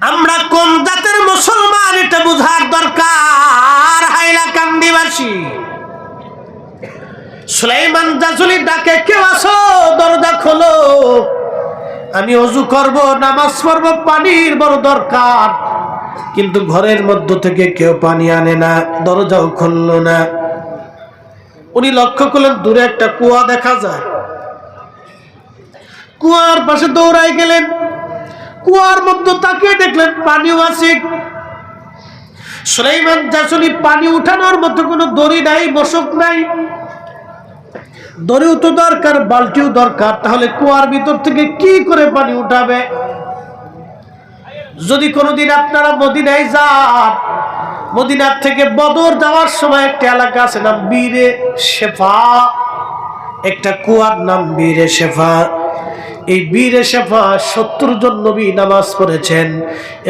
আমরা কোন জাতের মুসলমান, এটা বোঝার দরকার। হাইলা কান্দিবাসী। সুলাইমান জাজুলি ডাকে কেউ আসো দরজা খোলো। আমি অজু করব, নামাজ পড়ব, পানির বড় দরকার। কিন্তু ঘরের মধ্য থেকে কেউ পানি আনে না, দরজাও খুললো না। উনি লক্ষ্য করলেন দূরে একটা কুয়া দেখা যায়। কুয়ার পাশে দৌড়াই গেলেন। কুয়ার মধ্যে তাকিয়ে দেখলেন পানিও আছে। সুলাইমান জাসুলি পানি উঠানোর মতো কোনো দড়ি নাই, মশক নাই। দড়িও তো দরকার, বালতিও দরকার। তাহলে কুয়ার ভিতর থেকে কি করে পানি উঠাবে? যদি কোনোদিন আপনারা মদিনায় যান, মদিনার থেকে বদর যাওয়ার সময় একটা এলাকা আছে, নাম বীরে শেফা। একটা কুয়ার নাম বীরে শেফা। এই বীরে শেফা সত্তর জন নবী নামাজ পড়েছেন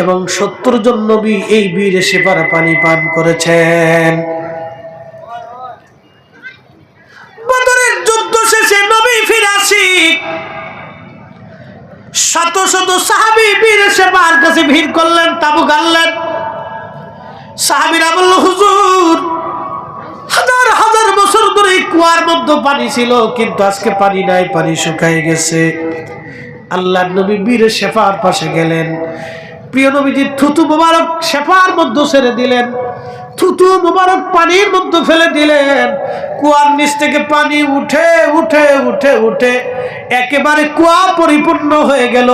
এবং সত্তর জন নবী এই বীরে শেফার পানি পান করেছেন। বদরের যুদ্ধ শেষে নবী ফিরে আসি। শত শত সাহাবি বীর সেবার কাছে ভিড় করলেন, তাবু গাড়লেন সাহাবিরা বলল, হুজুর হাজার হাজার বছর ধরে কুয়ার মধ্যে পানি ছিল, কিন্তু আজকে পানি নাই, পানি শুকায় গেছে। আল্লাহ নবী বীর শেফার পাশে গেলেন। প্রিয় নবীজি থুতু মোবারক শেফার মধ্যে ছেড়ে দিলেন। থুতু মোবারক পানির মধ্যে ফেলে দিলেন। কুয়ার নিচ থেকে পানি উঠে উঠে উঠে উঠে একেবারে কুয়া পরিপূর্ণ হয়ে গেল।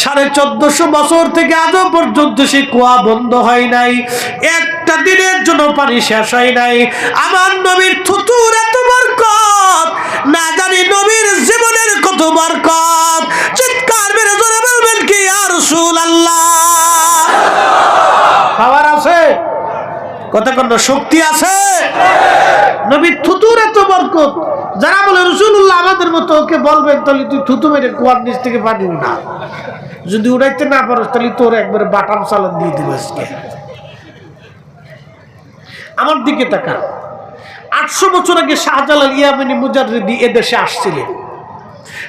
সাড়ে চোদ্দশো বছর থেকে আজও পর্যন্ত সে কুয়া বন্ধ হয় নাই। একটা দিনের জন্য পানি শেষ হয় নাই। আমার নবীর থুতুর এত বরকত, না জানি নবীর জীবনের কত বরকত। চিৎকার মেরে জোরে বলবেন কি আর সুল আল্লাহ খাবার আছে? কথা কোন, শক্তি আছে? নবী থুতুর এত বরকত। যারা বলে রসুল্লাহ আমাদের মতো ওকে বলবেন, তাহলে তুই থুতু মেরে কুয়ার নিচ থেকে পানি উঠা। যদি উড়াইতে না পারো তাহলে তোর একবারে বাটাম চালান দিয়ে দিবে আজকে। আমার দিকে তাকা। আটশো বছর আগে শাহজালাল ইয়ামিনী মুজারিদি এদেশে আসছিলেন।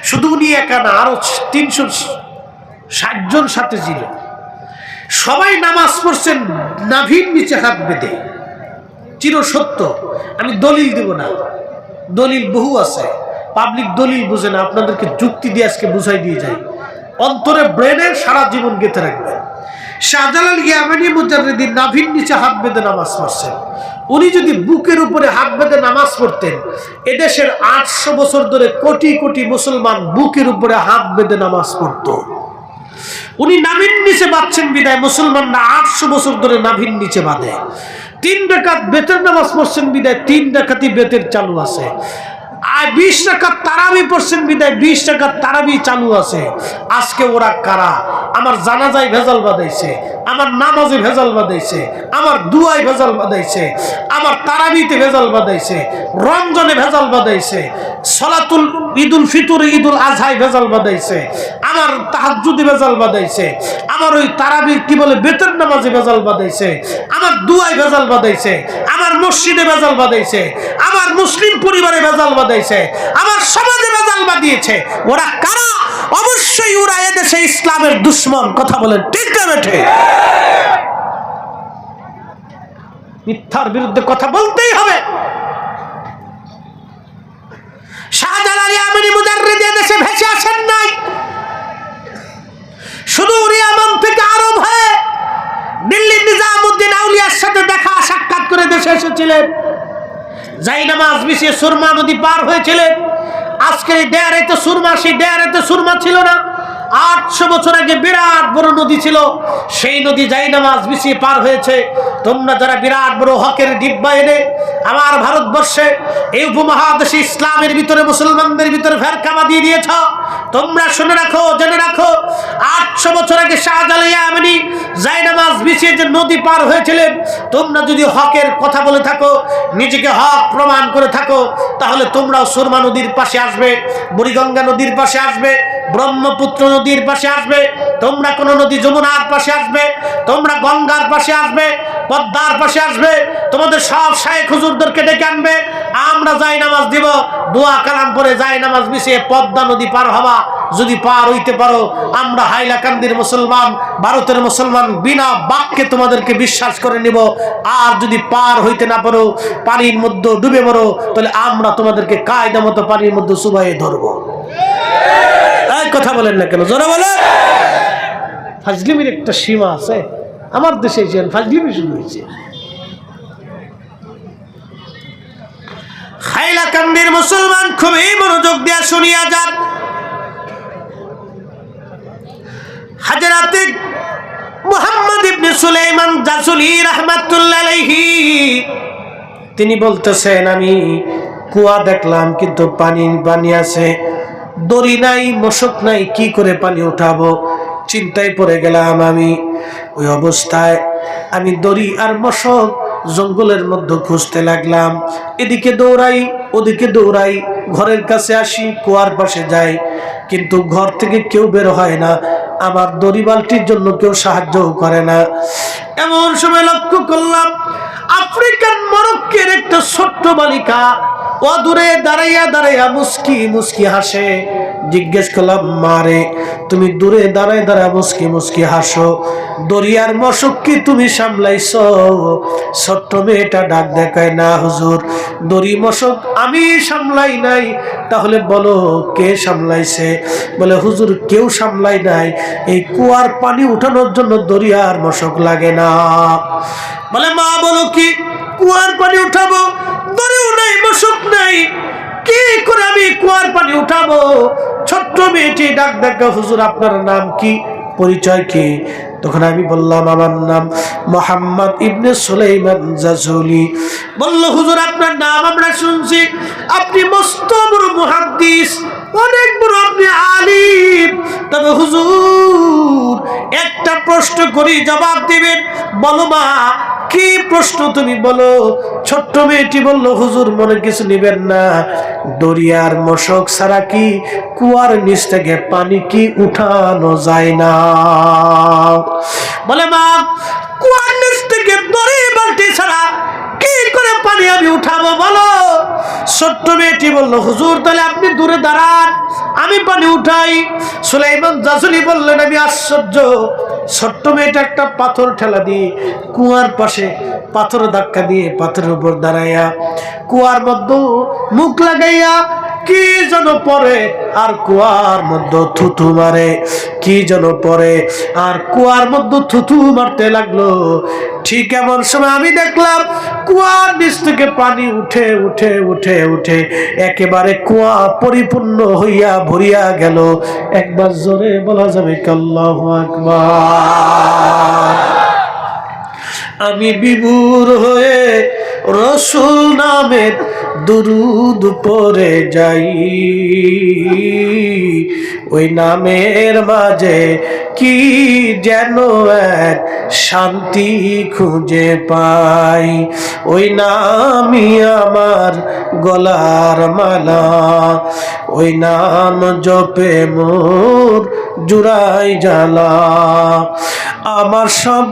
শুধু উনি একা না, আরও তিনশো ষাট জন সাথে ছিল সবাই নামাজ পড়ছেন, নাভির নিচে হাত বেঁধে। চির সত্য, আমি দলিল দেব না। দলিল বহু আছে। পাবলিক দলিল বুঝে না, আপনাদেরকে যুক্তি দিয়ে আজকে বুঝাই দিয়ে যাই। অন্তরে ব্রেনের সারা জীবন গেঁথে রাখবে শাহজালাল ইয়ামানি মুজারিদিন নাভির নিচে হাত বেঁধে নামাজ পড়ছেন। উনি যদি বুকের উপরে হাত বেঁধে নামাজ পড়তেন, এদেশের আটশো বছর ধরে কোটি কোটি মুসলমান বুকের উপরে হাত বেঁধে নামাজ পড়তো। উনি নাভির নিচে বাঁধছেন বিদায়। মুসলমানরা আটশো বছর ধরে নাভিন নিচে বাঁধে। তিন ডাকাত বেতের নামাজ পড়ছেন বিদায়, তিন ডাকাতি বেতের চালু আছে। বিশ টাকার তারাবি পড়ছেন বিদায় বিশ টাকার তারাবি চালু আছে আজকে ওরা কারা আমার জানাজায় ভেজাল বাঁধাইছে আমার নামাজে ভেজাল বাঁধাইছে আমার দুয়ায় ভেজাল বাঁধাইছে আমার তারাবিতে ভেজাল বাঁধাইছে রমজানে ভেজাল বাঁধাইছে সলাতুল ঈদুল ফিতরে ঈদুল আজহায় ভেজাল বাঁধাইছে আমার তাহাজুদি ভেজাল বাঁধাইছে আমার ওই তারাবির কি বলে বেতের নামাজে ভেজাল বাঁধাইছে আমার দুয়ায় ভেজাল বাঁধাইছে আমার মসজিদে ভেজাল বাঁধাইছে আমার মুসলিম পরিবারে ভেজাল বাঁধাইছে আমার সমাজে ভেজাল বাঁধিয়েছে। ওরা কারা? অবশ্যই ওরা এদেশে ইসলামের দুশ্মন, কথা বলেন, ঠিক বেঠে? মিথ্যার বিরুদ্ধে কথা বলতেই হবে। দেখা সাক্ষাৎ করে দেশে এসেছিলেন। যাই নামাজ বিছিয়ে সুরমা নদী পার হয়েছিলেন আজকে এই দেয়ারেতে সুরমা, সেই দেয়ারেতে সুরমা ছিল না। আটশো বছর আগে বিরাট বড় নদী ছিল। সেই নদী যাই নামাজ বিছিয়ে পার হয়েছে। তোমরা যারা বিরাট বড় হকের ডিব্বা এনে আমার ভারতবর্ষে এই উপমহাদেশে ইসলামের ভিতরে, মুসলমানদের ভিতরে ফেরকামা দিয়ে দিয়েছ, তোমরা শুনে রাখো, জেনে রাখো। আটশো বছর আগে শাহজালিয়া এমনি যাই নামাজ বিছিয়ে যে নদী পার হয়েছিলেন, তোমরা যদি হকের কথা বলে থাকো, নিজেকে হক প্রমাণ করে থাকো, তাহলে তোমরাও সুরমা নদীর পাশে আসবে, বুড়িগঙ্গা নদীর পাশে আসবে, ব্রহ্মপুত্র নদীর পাশে আসবে, তোমরা কোনো নদী যমুনার পাশে আসবে, তোমরা গঙ্গার পাশে আসবে, পদ্মার পাশে আসবে, তোমাদের সব শায়েখ হুজুরদেরকে ডেকে আনবে, আমরা যাই নামাজ দিব, দোয়া কালাম পরে যাই নামাজ মিশিয়ে পদ্মা নদী পার হবা যদি পার হইতে পারো, আমরা হাইলাকান্দির মুসলমান, ভারতের মুসলমান বিনা বাক্যে তোমাদেরকে বিশ্বাস করে নিব। আর যদি পার হইতে না পারো, পানির মধ্যে ডুবে মরো, তাহলে আমরা তোমাদেরকে কায়দা মতো পানির মধ্যে সুবাই ধরবো। কথা বলেন না কেন? জোরে বলেন। ফাজলিমির একটা সীমা আছে। আমার দেশে এসে ফাজলিমি শুরু হয়েছে। মুসলমান খুবই মনোযোগ দেয়া শুনিয়া যান। হাজারাতে মুহাম্মদ ইবনে সুলাইমান জাসুলি রাহমাতুল্লাহ তিনি বলতেছেন, আমি কুয়া দেখলাম, কিন্তু পানি পানি আছে। দড়ি নাই, মশক নাই, কি করে পানি উঠাবো? চিন্তায় পড়ে গেলাম আমি। ওই অবস্থায় আমি দড়ি আর মশক জঙ্গলের মধ্যে খুঁজতে লাগলাম। এদিকে দৌড়াই, ওদিকে দৌড়াই, ঘরের কাছে আসি, কুয়ার পাশে যাই। কিন্তু ঘর থেকে কেউ বের হয় না। আমার দড়ি বালটির জন্য কেউ সাহায্য করে না। এমন সময় লক্ষ্য করলাম আফ্রিকান মরক্কের একটা ছোট্ট বালিকা অদূরে দাঁড়াইয়া দাঁড়াইয়া মুস্কি মুস্কি হাসে। জিজ্ঞেস করলাম, মারে, তুমি দূরে দাঁড়ায় দাঁড়ায় মুস্কি মুস্কি হাসো। দরিয়ার মশক কি তুমি সামলাইছ? ছোট্ট মেয়েটা ডাক দেখায়, না হুজুর, দড়ি মশক আমি সামলাই নাই। তাহলে বলো, কে সামলাইছে? বলে, হুজুর, কেউ সামলাই নাই। এই কুয়ার পানি উঠানোর জন্য দরিয়ার মশক লাগে না। বলে, মা, বলো কি? কুয়ার পানি উঠাবো? দরেও নাই, মশক নাই। কি করে আমি কুয়ার পানি উঠাবো? ছোট্ট মেয়েটি ডাক ডাকা হুজুর আপনার নাম কি? পরিচয় কি? তখন আমি বললাম, আমার নাম মোহাম্মদ ইবনে সুলাইমান জাজুলি। বলল, হুজুর, আপনার নাম আমরা শুনছি। আপনি মস্ত বড় মুহাদ্দিস, অনেক বড় আপনি আলিম। তবে হুজুর, একটা প্রশ্ন করি জবাব দিবেন। বলো মা, কি প্রশ্ন তুমি বলো? ছোট্ট মেয়েটি বলল, হুজুর, মনে কিছু নিবেন না। দরিয়ার মশক ছাড়া কি কুয়ার নিচ থেকে পানি কি উঠানো যায় না? বলে, মা কুয়ার নিচ থেকে দড়ি বালতি ছাড়া কি করে পানি আমি উঠাবো বলো? ছোট্ট মেয়েটি বলল, হুজুর, তাহলে আপনি দূরে দাঁড়ান, আমি পানি উঠাই। সুলাইমান জাসুলি বললেন, আমি আশ্চর্য, ছোট্ট মেয়েটা একটা পাথর ঠেলা দিয়ে কুয়ার পাশে পাথর ধাক্কা দিয়ে পাথরের উপর দাঁড়াইয়া কুয়ার মধ্যে মুখ লাগাইয়া কি যেন পরে আর কুয়ার মধ্যে থুথু মারে? কি যেন পরে আর কুয়ার মধ্যে থুথু মারতে লাগল। ঠিক এমন সময় আমি দেখলাম কুয়ার নিচ থেকে পানি উঠে উঠে উঠে উঠে একেবারে কুয়া পরিপূর্ণ হইয়া ভরিয়া গেল। একবার জোরে বলা যাবে কাল্লাহ আকবার। আমি বিভুর হয়ে রসুল নামের দুরুদ পরে যাই। ওই নামের মাঝে কি যেন এক শান্তি খুঁজে পাই। ওই নামই আমার গলার মালা। ওই নাম জপে মোর জুড়াই জ্বালা। আমার সব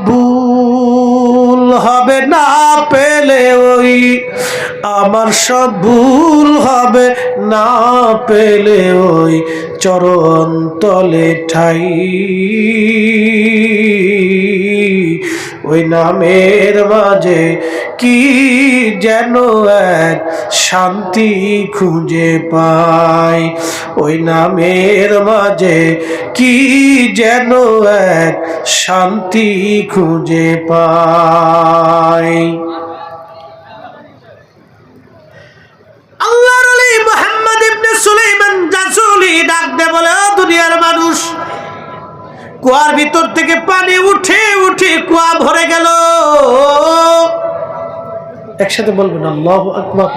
হবে না পেলে ওই। আমার সব ভুল হবে না পেলে ওই চরণ তলে ঠাই। ওই নামের মাঝে কি যেন এক শান্তি খুঁজে পাই। ওই নামের মাঝে কি যেন এক শান্তি খুঁজে পাই। আল্লাহর আলী মুহাম্মদ ইবনে সুলাইমান জাসুলি ডাক দে বলে দুনিয়ার মানুষ, কুয়ার ভিতর থেকে পানি উঠে উঠে কুয়া ভরে গেল। একসাথে বলবেন, আল্লাহ আকবার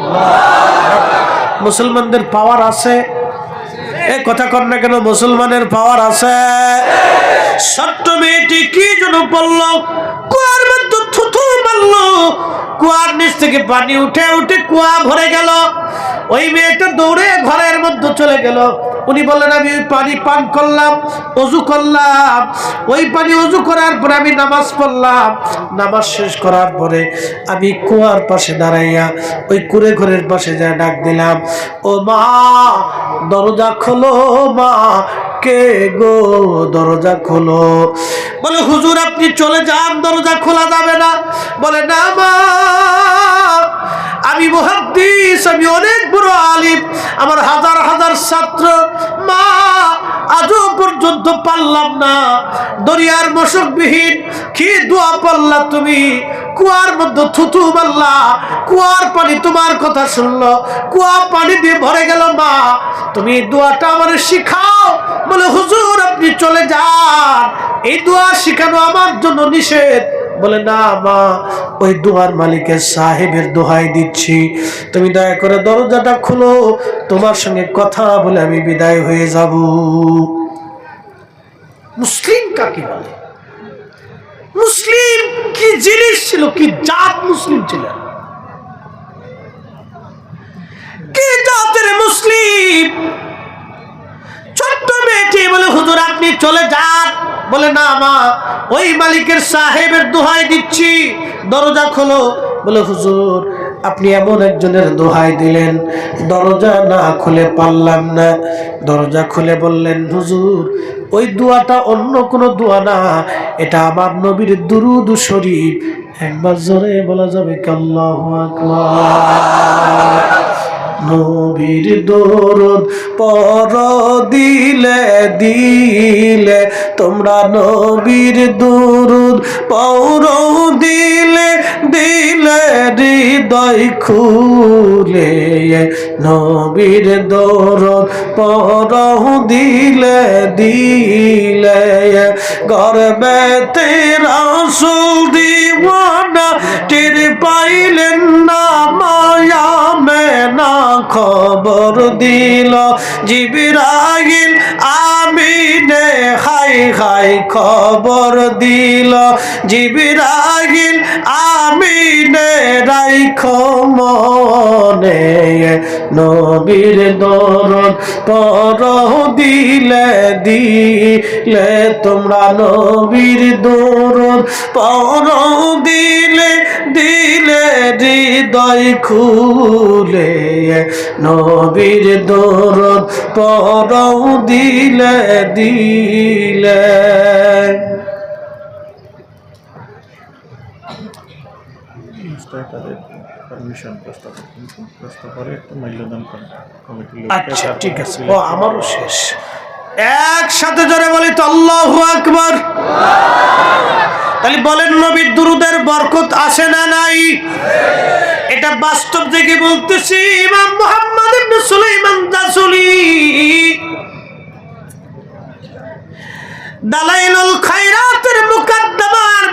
মুসলমানদের পাওয়ার আছে। এ কথা কর না কেন, মুসলমানের পাওয়ার আছে। ছোট্ট মেয়েটি কি যেন বলল, কুয়ার মধ্যে থুথু মারলো। কুয়ার নিচ থেকে পানি উঠে উঠে কুয়া ভরে গেল। ওই মেয়েটা দৌড়ে ঘরের মধ্যে চলে গেল। উনি বললেন, আমি ওই পানি পান করলাম, অজু করলাম। ওই পানি অজু করার পরে আমি নামাজ পড়লাম। নামাজ শেষ করার পরে আমি কুয়ার পাশে দাঁড়াইয়া ওই কুড়ে ঘরের পাশে যা ডাক দিলাম, ও মা, দরজা খোলো মা কে গো দরজা খোলো? বলে, হুজুর, আপনি চলে যান, দরজা খোলা যাবে না। বলে, না মা, আমি মহাদ্দিস, আমি অনেক বড় আলিম, আমার হাজার হাজার ছাত্র। মা, আজও পর্যন্ত পারলাম না। দরিয়ার মশকবিহীন, কি দোয়া পাল্লা তুমি? কুয়ার মধ্যে থুতু মারলা, কুয়ার পানি তোমার কথা শুনলো, কুয়া পানি দিয়ে ভরে গেল মা। তুমি দোয়াটা আমার শিখাও। বলে, হুজুর, আপনি চলে যান। এই দোয়া শিখানো আমার জন্য নিষেধ। বলে, না মা, ওই দোয়ার মালিকের সাহেবের দোহাই দিচ্ছি। তুমি দয়া করে দরজাটা খুলো, তোমার সঙ্গে কথা বলে আমি বিদায় হয়ে যাব। মুসলিম কাকে বলে? মুসলিম কি জিনিস ছিল, কি জাত মুসলিম ছিলেন কি জাতের মুসলিম? ছোট্ট মেয়েটি বলে, হুজুর, আপনি চলে যান। বলে, না মা ওই মালিকের সাহেবের দোহাই দিচ্ছি। দরজা খোলো। বলে, হুজুর, আপনি এমন একজনের দোহাই দিলেন। দরজা না খুলে পারলাম না। দরজা খুলে বললেন, হুজুর, ওই দোয়াটা অন্য কোনো দোয়া না। এটা আমার নবীর দুরুদ শরীফ। একবার জোরে বলা যাবে কাল্লাহু আকবার। নবীর দরদ পর দিলে দিলে। তোমরা নবীর দরদ পর দিলে দিলে হৃদয় খুলে। নবীর দরদ পর দিলে দিলে। গর্বেতে রাসুল দিওয়ানা টের পাইলেন না মায়া। খবর দিল জিবিরাগিল আমিনে হাই হাই খবর দিল জিবিরাগিল আমিনে রাইখ মনে নবীর দরদ পর দিলে দিলে তোমরা নবীর দরদ পর দিলে দিলে হৃদয় খুলে নবীর দরদ পর দিলে দিলে। আচ্ছা ঠিক আছে। ও আমারও শেষ। একসাথে জোরে বলি তো আল্লাহু আকবার। তাহলে বলেন নবীর দুরুদের বরকত আসে না নাই? এটা বাস্তব থেকে বলতেছি, ইমাম মোহাম্মদ সুলাইমান দাসুলি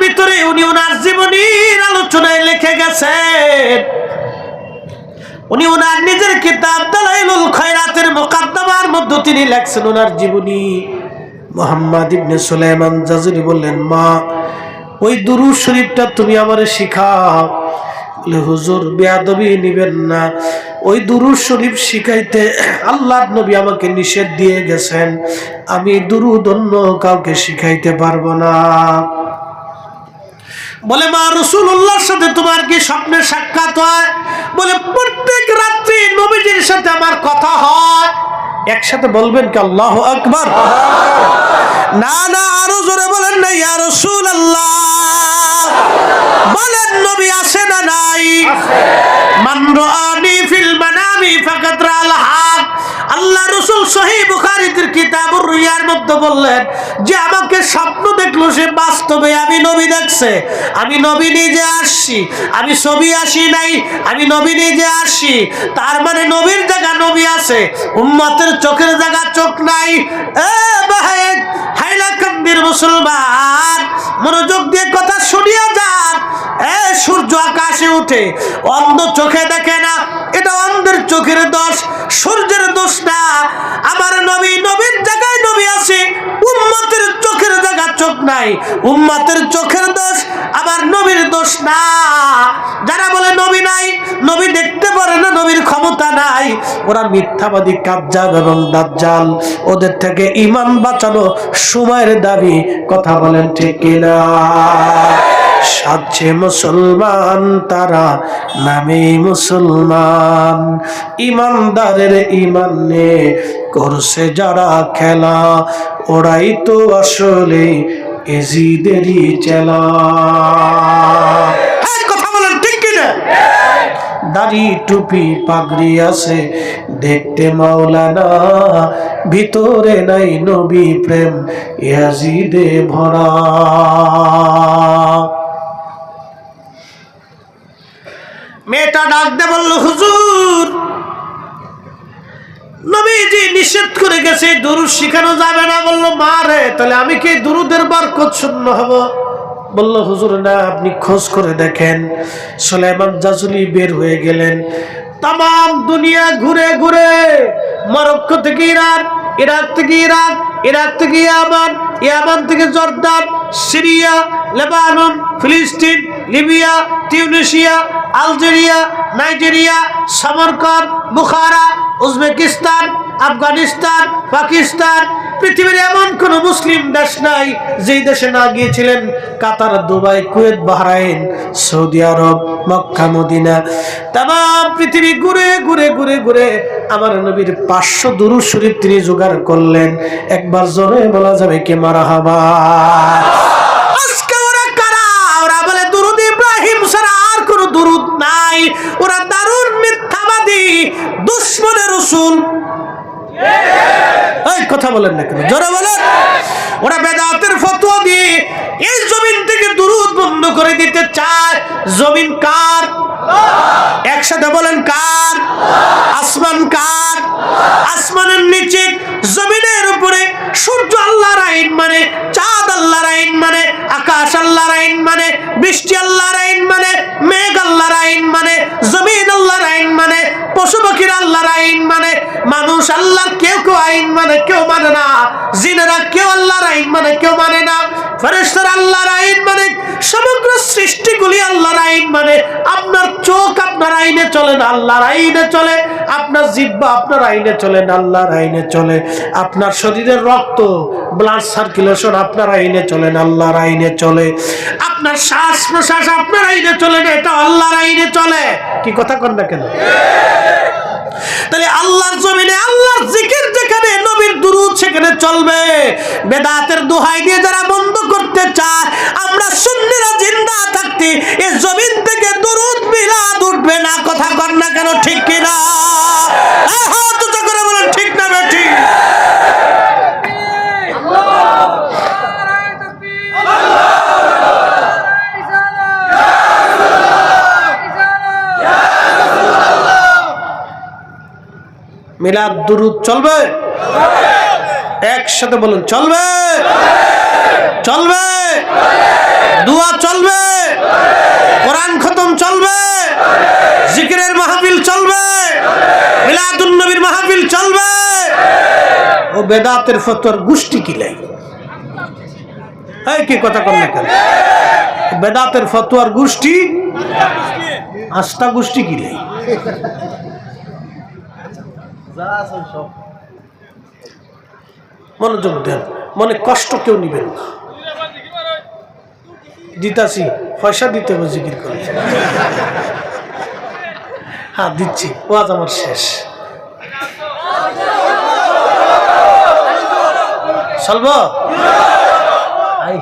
ভিতরে উনি ওনার জীবনীর আলোচনায় লিখে গেছেন। উনি নিজের কিতাব মধ্যে তিনি লেখছেন ওনার জীবনী। মোহাম্মদ ইবনে সুলাইমান জাজুরি বললেন, মা ওই দুরু শরীফটা তুমি আমার শিখাও। হুজুর, বেয়াদবি নিবেন না। ওই দুরু শরীফ শিখাইতে আল্লাহ নবী আমাকে নিষেধ দিয়ে গেছেন। আমি দুরু অন্য কাউকে শিখাইতে পারব না। বলে মা রসুল উল্লাহর সাথে তোমার কি স্বপ্নের সাক্ষাৎ হয়? বলে প্রত্যেক রাত্রি নবীজির সাথে আমার কথা হয়। একসাথে বলবেন কি আল্লাহ আকবর। না না আরও জোরে বলেন না ইয়া রসুল আল্লাহ বলেন, নবী আসে না নাই? মান রাআনি ফিল মানামি ফাকাদ রাআল হক। আল্লাহ রাসূল সহিহ বুখারীর কিতাবুর রুয়ার মধ্যে বললেন, যে আমাকে স্বপ্ন দেখল, সে বাস্তবে আমি নবী দেখছে। আমি নবী নিজে আসছি, আমি ছবি আসি নাই, আমি নবী নিজে আসছি। তার মানে নবীর জায়গা নবী আছে, উম্মতের চোখের জায়গা চোখ নাই। এ ভাই হাইলাকান্দির মুসলমান। মনোযোগ দিয়ে কথা শুনিয়া যান। এ, সূর্য আকাশে উঠে। অন্ধ চোখে দেখে না। এটা অন্ধের চোখের দোষ, সূর্যের দোষ না। আমার নবী নবীর জায়গায় নবী আছে। উম্মতের চোখের জায়গা চোখ নাই। উম্মতের চোখের দোষ, আমার নবীর দোষ না। যারা বলে নবী নাই, নবী দেখতে পারে না, নবীর ক্ষমতা নাই। ওরা মিথ্যাবাদী কাজ্জাব এবং দাজ্জাল। ওদের থেকে ইমান বাঁচানো সময়ের দাবি। কথা বলেন ঠিক কিনা? সাজছে মুসলমান তারা, নামে মুসলমান। ইমানদারের ইমান নিয়ে করছে যারা খেলা, ওরাই তো আসলে এজিদেরই চেলা। কথা দাড়ি টুপি পাগড়ি আছে, দেখতে মাওলানা ভিতরে নাই নবী প্রেম ইয়াজিদে ভরা। মেয়েটা ডাক দে বলল, হুজুর, নবীজি নিষেধ করে গেছে, দুরুদ শিখানো যাবে না। বলল, মা রে, তাহলে আমি কি দুরুদের বরকত শূন্য হব? বলল, হুজুর, না, আপনি খোঁজ করে দেখেন। সুলাইমান জাজুলি বের হয়ে গেলেন। তাম দুনিয়া ঘুরে ঘুরে, মরক্কো থেকে ইরান ইরাক থেকে ইরাক ইরাক থেকে ইয়ামান ইয়ামান থেকে জর্দান, সিরিয়া, লেবানন, ফিলিস্তিন, Libya, Tunisia, Algeria, Nigeria Samarkand Bukhara, Uzbekistan, Afghanistan, Pakistan পৃথিবীর এমন কোন মুসলিম দেশ নাই, যেই দেশে না গিয়েছিলেন Qatar, Dubai, Kuwait, Bahrain, Saudi Arab, Mecca, Medina. তাম পৃথিবী ঘুরে ঘুরে ঘুরে ঘুরে আমার নবীর পাঁচশো দুরু শরীফ তিনি জোগাড় করলেন। একবার জোরে বলা যাবে কে মারা হাবা দুরুদ নাই। ওরা দারুণ মিথ্যাবাদী, দুশ্মনের রসুল। কথা বলেন না কেন? জোরে বলেন। ওরা বেদাতের ফতোয়া দিয়ে এই জমিন থেকে দুরুদ বন্ধ করে দিতে চায় জমিন কার একসাথে বলেন কার আসমান কার আসমানের নিচে জমিনের উপরে সূর্য আল্লাহর আইন মানে চাঁদ আল্লাহর আইন মানে আকাশ আল্লাহর আইন মানে বৃষ্টি আল্লাহর আইন মানে মেঘ আল্লাহর আইন মানে জমিন আল্লাহর আইন মানে পশু পাখির আল্লাহর আইন মানে মানুষ আল্লাহর কেউ কেউ আইন মানে কেউ মানে না জিনেরা কেউ আল্লাহর আইন মানে কেউ মানে না ফেরেশতার আল্লাহর আইন মানে সমগ্র সৃষ্টিগুলি আল্লাহর আইন মানে। আপনার চোখ আপনার আইনে চলে না, আল্লাহর আইনে চলে। আপনার জিব্বা আপনার আইনে চলে না, আল্লাহর আইনে চলে। আপনার শরীরের রক্ত ব্লাড সার্কুলেশন আপনার আইনে চলে না, আল্লাহর আইনে চলে। আপনার শ্বাস প্রশ্বাস আপনার আইনে চলে না, এটা আল্লাহর আইনে চলে। কি কথা কন না কেন? তাহলে আল্লাহর জমিনে আল্লাহর জিকির যেখানে নবীর দুরুদ সেখানে চলবে। বেদাতের দোহাই দিয়ে যারা বন্ধ করতে চায়, আমরা শূন্যরা জিন্দা থাকতে এ জমিন থেকে দুরুদ মিলাদ উঠবে না। কথা কর না কেন, ঠিক কিনা? হ্যাঁ হ্যাঁ করে বলেন, ঠিক না বেঠি মিলাদ, দুরুদ চলবে? একসাথে বলুন, চলবে? চলবে? দুয়া চলবে? কোরআন খতম চলবে? জিকিরের মাহফিল চলবে? মিলাদুন নবীর মাহফিল চলবে? ও বেদাতের ফতোয়ার গোষ্ঠী কিলাই এই কি কথা কর না বেদাতের ফতোয়ার গোষ্ঠী আস্থা গোষ্ঠী কি কিলাই মনোযোগ দেন, মনে কষ্ট কেউ নিবেন না। দিতাছি, পয়সা দিতে হবে, জিকির করে হ্যাঁ দিচ্ছি, ওয়াজ আমার শেষ। চলব? হ্যাঁ।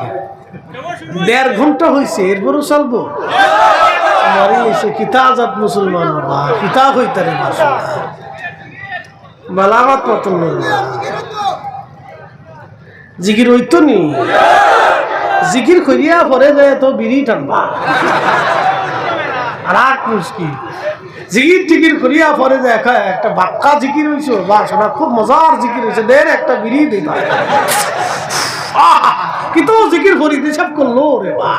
দেড় ঘণ্টা হয়েছে এরপরও চলবো? কিতা আজাদ মুসলমান কিতা হইতারে বাসনা বালামাত মতন না। জিকির হইতো নি? জিকির করিয়া পরে যায় তো বিড়ি টানবা। আর এক মুশকিল। জিকির টিকির করিয়া পরে যায় একা একটা বাক্কা জিকির হইছো, বা শোনা খুব মজার জিকির হয়েছে দেন একটা বিড়ি দিবা। কিন্তু জিকির করি সব করল রে বা।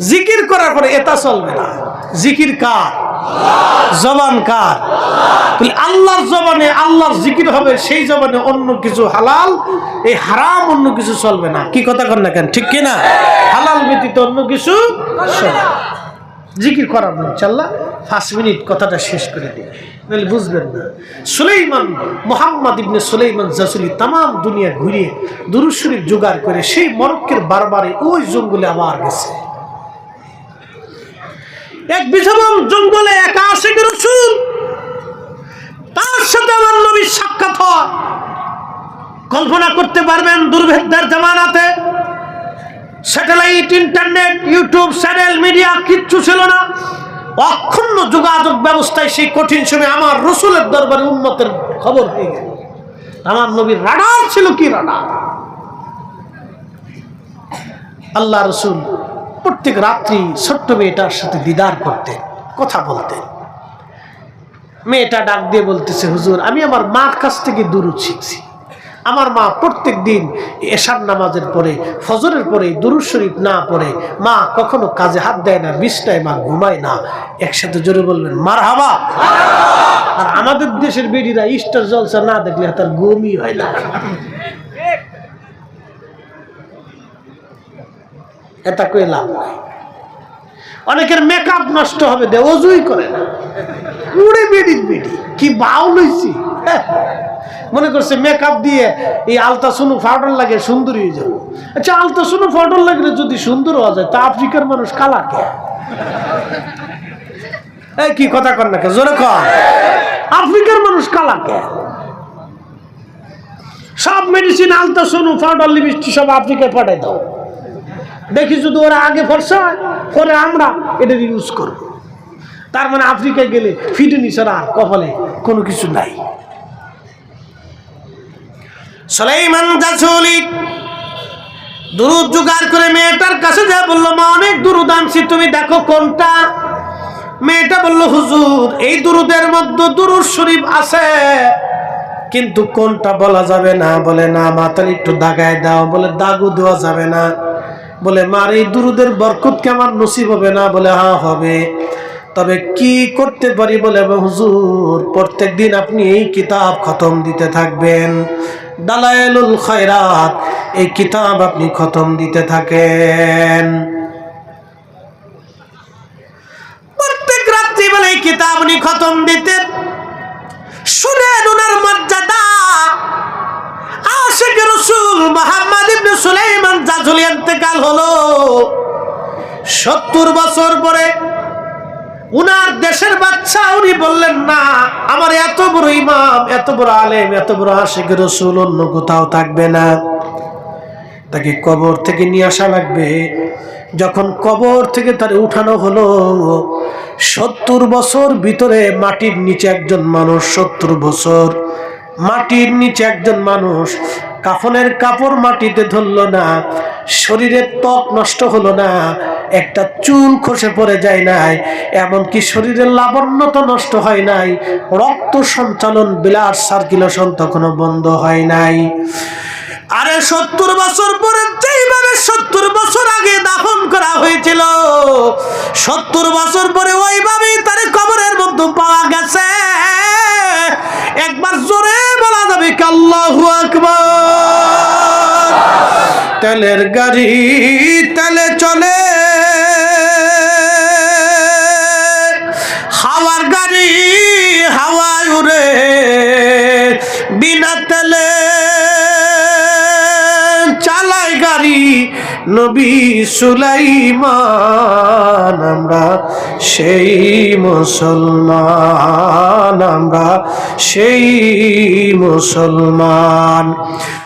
জিকির করার পরে এটা চলবে না। জিকির কার? জবান কার? আল্লাহর জবানে আল্লাহর জিকির হবে, সেই জবানে অন্য কিছু হালাল, এই হারাম অন্য কিছু চলবে না। কি কথা কর না কেন? ঠিক কি না? হালাল ব্যতীত অন্য কিছু। জিকির করার ইনশাল্লাহ পাঁচ মিনিট কথাটা শেষ করে দিই। নাহলে বুঝবেন না। সুলেইমান মোহাম্মদ ইবনে সুলেইমান জাসুলি তাম দুনিয়া ঘুরিয়ে দুরুশরীফ জোগাড় করে সেই মরক্কের বারবারে ওই জঙ্গলে আবার গেছে। এক বিধবল জঙ্গলে একা আশেখ রসুল? তার সাথে আমার নবীর সাক্ষাৎ হয়। কল্পনা করতে পারবেন দুর্ভেদ্যের জামানাতে satellite, internet, YouTube, channel, media, কিচ্ছু ছিল না। অক্ষুণ্ণ যোগাযোগ ব্যবস্থায় সেই কঠিন সময় আমার রসুলের দরবারে উন্নতের খবর হয়ে গেল। আমার নবীর রাডার ছিল কি রাডার? আল্লাহ রসুল প্রত্যেক রাত্রি ছোট্ট মেয়েটার সাথে দিদার করতেন, কথা বলতেন। মেয়েটা ডাক দিয়ে বলতেছে, হুজুর, আমি আমার মার কাছ থেকে দুরুদ শিখছি। আমার মা প্রত্যেক দিন এশার নামাজের পরে, ফজরের পরে, দুরুদ শরীফ না পড়ে, মা কখনো কাজে হাত দেয় না বিষ্টায় মা ঘুমায় না। একসাথে জোরে বলবেন মার হাবা আর আমাদের দেশের বেডিরা ইস্টার জলসা না দেখলে তার ঘুমই হয় না। এটা কই লাভ নাই। অনেকের মেকআপ নষ্ট হবে দে, অজুই করে না। উড়ে বেডির বেডি, কি বাউল হইছি? মনে করছে মেকআপ দিয়ে এই আলতা শুনু পাউডার লাগে, সুন্দরী হয়ে যাব। আচ্ছা আলতা শুনু পাউডার লাগলে যদি সুন্দর হওয়া যায়, তা আফ্রিকার মানুষ কালা কে? এই কি কথা কর না কে জোরে কর। আফ্রিকার মানুষ কালা কে? সব মেডিসিন আলতা শুনু পাউডার লিপস্টিক সব আফ্রিকায় পাঠাই দাও। দেখি যদি ওরা আগে ফর্সা পরে আমরা এটা ইউজ করব। তার মানে আফ্রিকায় গেলে ফিটনি ছাড়া কপালে কোনো কিছু নাই। সুলাইমান জাসুলি দুরুদ জোগাড় করে মেয়েটার কাছে যা বলল, মা, অনেক দুরুদ আনছি, তুমি দেখো কোনটা? মেয়েটা বলল, হুজুর, এই দুরুদের মধ্যে দুরুদ শরীফ আছে, কিন্তু কোনটা বলা যাবে না? বলে, না মাথার একটু দাগায় দাও। বলে, দাগও দেওয়া যাবে না। বলে মার এই দুরুদের বরকত কি আমার নসিব হবে না? বলে হ্যাঁ হবে। তবে কি করতে পারি? বলে, হুজুর, প্রত্যেক দিন আপনি এই কিতাব খতম দিতে থাকবেন। দালায়েলুল খয়রাত, এই কিতাব আপনি খতম দিতে থাকেন। প্রত্যেক রাত্রি বলে, এই কিতাব উনি খতম দিতেন শুনেন ওনার মর্যাদা। আশেক রসুল মোহাম্মদ ইবনে সুলাইমান জাজুলি ইন্তেকাল হলো সত্তর বছর পরে উনার দেশের বাচ্চা উনি বললেন, না, আমার এত বড় ইমাম, এত বড় আলেম, এত বড় আশেক রসুল অন্য কোথাও থাকবে না। তাকে কবর থেকে নিয়ে আসা লাগবে। যখন কবর থেকে তার উঠানো হলো, সত্তর বছর ভিতরে মাটির নিচে একজন মানুষ, সত্তর বছর মাটির নিচে একজন মানুষ কাফনের কাপড় মাটিতে ধরলো না, শরীরের ত্বক নষ্ট হলো না, একটা চুল খসে পড়ে যায় নাই, এমনকি শরীরের লাবণ্য তো নষ্ট হয় নাই, রক্ত সঞ্চালন বিলাস সার্কুলেশন তখনও বন্ধ হয় নাই। আরে সত্তর বছর পরে যেইভাবে সত্তর বছর আগে দাফন করা হয়েছিল, সত্তর বছর পরে ওইভাবেই তার কবরের মধ্যে পাওয়া গেছে। একবার জোরে বলা যাবে কাল্লাহু আকবার। তেলের গাড়ি তেলে চলে। হাওয়ার গাড়ি হাওয়ায় উড়ে বিনা তেলে। চালায় গাড়ি নবী সুলাইমান, আমরা সেই মুসলমান, আমরা সেই মুসলমান।